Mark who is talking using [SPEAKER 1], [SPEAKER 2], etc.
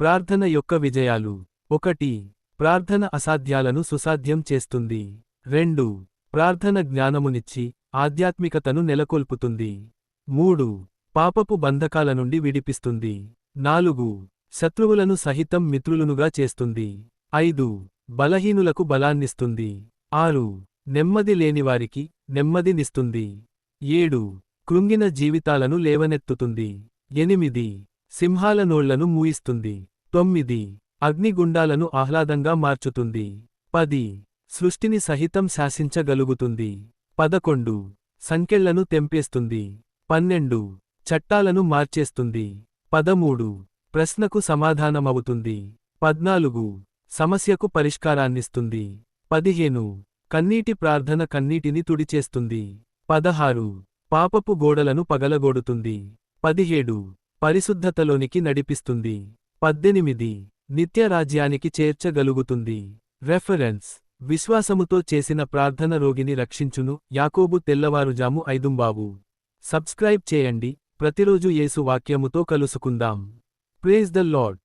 [SPEAKER 1] ప్రార్థన యొక్క విజయాలు. ఒకటి ప్రార్థన అసాధ్యాలను సుసాధ్యం చేస్తుంది. రెండు ప్రార్థన జ్ఞానమునిచ్చి ఆధ్యాత్మికతను నెలకొల్పుతుంది. మూడు పాపపు బంధకాల నుండి విడిపిస్తుంది. నాలుగు శత్రువులను సహితం మిత్రులునుగా చేస్తుంది. ఐదు బలహీనులకు బలాన్నిస్తుంది. ఆరు నెమ్మది లేనివారికి నెమ్మదినిస్తుంది ఏడు కృంగిన జీవితాలను లేవనెత్తుతుంది. ఎనిమిది సింహాల నోళ్ళను మూయిస్తుంది. తొమ్మిది. అగ్నిగుండాలను ఆహ్లాదంగా మార్చుతుంది. పది. సృష్టిని సహితం శాసించగలుగుతుంది. పదకొండు. సంకెళ్ళను తెంపేస్తుంది. పన్నెండు. చట్టాలను మార్చేస్తుంది. పదమూడు. ప్రశ్నకు సమాధానమవుతుంది. పద్నాలుగు. సమస్యకు పరిష్కారాన్నిస్తుంది. పదిహేను. కన్నీటి ప్రార్థన కన్నీటిని తుడిచేస్తుంది. పదహారు. పాపపు గోడలను పగలగొడుతుంది. పదిహేడు. పరిశుద్ధతలోనికి నడిపిస్తుంది. పద్దెనిమిది. నిత్యరాజ్యానికి చేర్చగలుగుతుంది. రెఫరెన్స్. విశ్వాసముతో చేసిన ప్రార్థన రోగిని రక్షించును. యాకోబు తెల్లవారుజాము ఐదుంబాబు సబ్స్క్రైబ్ చేయండి. ప్రతిరోజు యేసు వాక్యముతో కలుసుకుందాం. Praise the lord.